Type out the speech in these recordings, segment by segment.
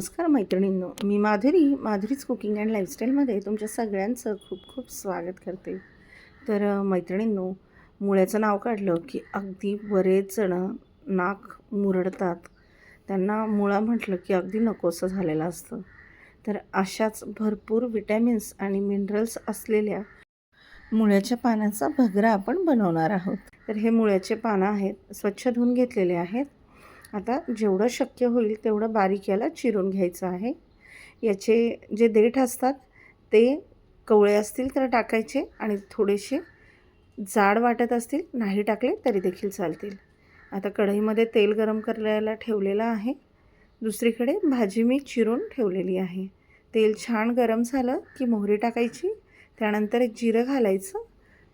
नमस्कार मैत्रिणींनो मी माधुरी माधुरीच कुकिंग अँड लाईफस्टाईलमध्ये तुमच्या सगळ्यांचं खूप खूप स्वागत करते. तर मैत्रिणींनो मुळ्याचं नाव काढलं की अगदी बरेच जणं नाक मुरडतात. त्यांना मुळा म्हटलं की अगदी नकोसं झालेलं असतं. तर अशाच भरपूर विटॅमिन्स आणि मिनरल्स असलेल्या मुळ्याच्या पानाचा भगरा आपण बनवणार आहोत. तर हे मुळ्याचे पानं आहेत स्वच्छ धुवून घेतलेले आहेत. आता जेवढं शक्य होईल तेवढं बारीक याला चिरून घ्यायचं आहे. याचे जे देठ असतात ते कवळे असतील तर टाकायचे आणि थोडेसे जाड वाटत असतील नाही टाकले तरी देखील चालतील. आता कढईमध्ये तेल गरम करायला ठेवलेलं आहे. दुसरीकडे भाजी मी चिरून ठेवलेली आहे. तेल छान गरम झालं की मोहरी टाकायची त्यानंतर एक जिरं घालायचं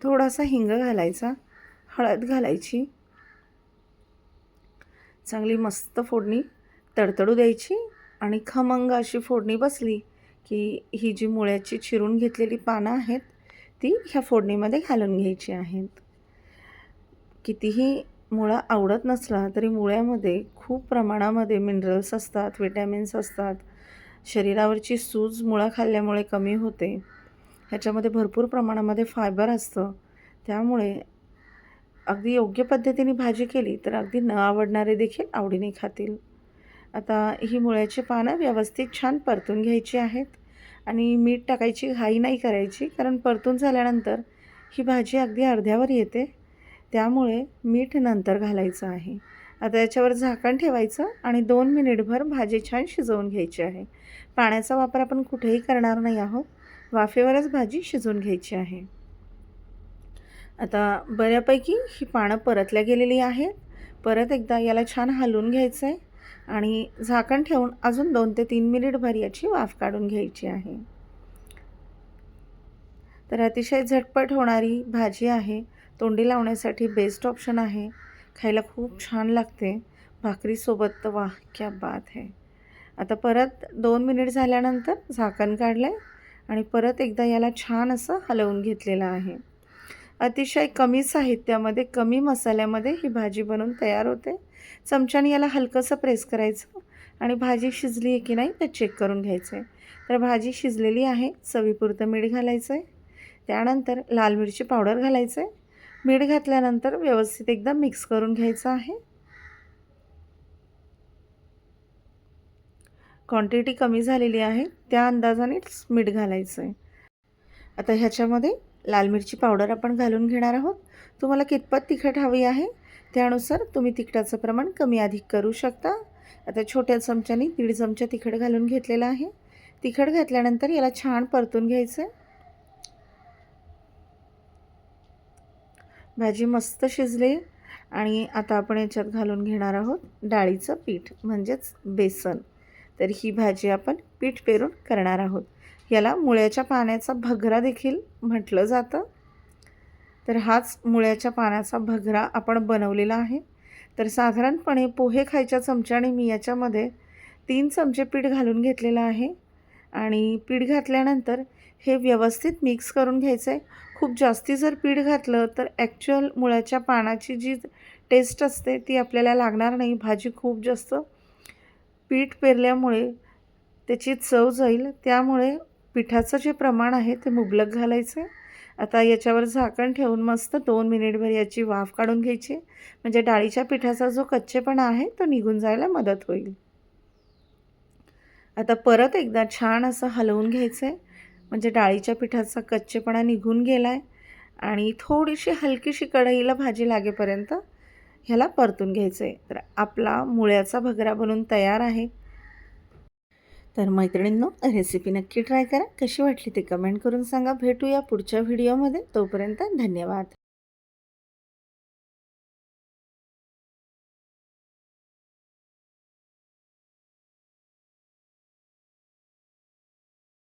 थोडासा हिंग घालायचा हळद घालायची चांगली मस्त फोडणी तडतडू द्यायची आणि खमंग अशी फोडणी बसली की ही जी मुळ्याची चिरून घेतलेली पानं आहेत ती ह्या फोडणीमध्ये घालून घ्यायची आहेत. कितीही मुळा आवडत नसला तरी मुळ्यामध्ये खूप प्रमाणामध्ये मिनरल्स असतात विटॅमिन्स असतात. शरीरावरची सूज मुळा खाल्ल्यामुळे कमी होते. ह्याच्यामध्ये भरपूर प्रमाणामध्ये फायबर असतं. त्यामुळे अगदी योग्य पद्धतीने भाजी केली तर अगदी न आवडणारे देखील आवडीने खातील. आता ही मुळ्याची पानं व्यवस्थित छान परतून घ्यायची आहेत आणि मीठ टाकायची घाई नाही करायची कारण परतून झाल्यानंतर ही भाजी अगदी अर्ध्यावर येते. त्यामुळे मीठ नंतर घालायचं आहे. आता याच्यावर झाकण ठेवायचं आणि दोन मिनिटभर भाजी छान शिजवून घ्यायची आहे. पाण्याचा वापर आपण कुठेही करणार नाही आहोत. वाफेवरच भाजी शिजवून घ्यायची आहे. आता बऱ्यापैकी ही पानं परतल्या गेलेली आहेत. परत एकदा याला छान हलवून घ्यायचं आहे आणि झाकण ठेवून अजून दोन ते तीन मिनिटभर याची वाफ काढून घ्यायची आहे. तर अतिशय झटपट होणारी भाजी आहे. तोंडी लावण्यासाठी बेस्ट ऑप्शन आहे. खायला खूप छान लागते. भाकरीसोबत तर वाह क्या बात आहे आता परत दोन मिनिट झाल्यानंतर झाकण काढलं आहे आणि परत एकदा याला छान असं हलवून घेतलेलं आहे. अतिशय कमी साहित्यामध्ये कमी मसाल्यामध्ये ही भाजी बनवून तयार होते. चमच्याने याला हलकंसं प्रेस करायचं आणि भाजी शिजली आहे की नाही ते चेक करून घ्यायचं आहे तर भाजी शिजलेली आहे चवीपुरतं मीठ घालायचं आहे त्यानंतर लाल मिरची पावडर घालायचं आहे मीठ घातल्यानंतर व्यवस्थित एकदा मिक्स करून घ्यायचं आहे. क्वांटिटी कमी झालेली आहे त्या अंदाजानेच मीठ घालायचं आहे आता ह्याच्यामध्ये लाल मिरची पावडर आपण घालून घेणार आहोत. तुम्हाला कितपत तिखट हवी आहे त्यानुसार तुम्ही तिखटाचं प्रमाण कमी अधिक करू शकता. आता छोट्या चमच्याने दीड चमचा तिखट घालून घेतलेलं आहे. तिखट घातल्यानंतर याला छान परतून घ्यायचं आहे. भाजी मस्त शिजली आणि आता आपण याच्यात घालून घेणार आहोत डाळीचं पीठ म्हणजेच बेसन. तर ही भाजी आपण पीठ पेरून करणार आहोत. याला मुळ्याच्या पाण्याचा भगरा देखील म्हटलं जातं. तर हाच मुळ्याच्या पाण्याचा भगरा आपण बनवलेला आहे. तर साधारणपणे पोहे खायच्या चमच्याने मी याच्यामध्ये तीन चमचे पीठ घालून घेतलेलं आहे. आणि पीठ घातल्यानंतर हे व्यवस्थित मिक्स करून घ्यायचं आहे खूप जास्ती जर पीठ घातलं तर ॲक्च्युअल मुळ्याच्या पानाची जी टेस्ट असते ती आपल्याला लागणार नाही. भाजी खूप जास्त पीठ पेरल्यामुळे त्याची चव जाईल. त्यामुळे पिठाचं जे प्रमाण आहे ते मुबलक घालायचं. आता याच्यावर झाकण ठेवून मस्त दोन मिनिटभर याची वाफ काढून घ्यायची. म्हणजे डाळीच्या पिठाचा जो कच्चेपणा आहे तो निघून जायला मदत होईल. आता परत एकदा छान असं हलवून घ्यायचं आहे म्हणजे डाळीच्या पिठाचा कच्चेपणा निघून गेला आहे आणि थोडीशी हलकीशी कढईला भाजी लागेपर्यंत ह्याला परतून घ्यायचं आहे तर आपला मुळ्याचा भगरा बनून तयार आहे. तर मैत्रिणींनो रेसिपी नक्की ट्राय करा. कशी वाटली ते कमेंट करून सांगा. भेटूया पुढच्या व्हिडिओमध्ये तोपर्यंत धन्यवाद.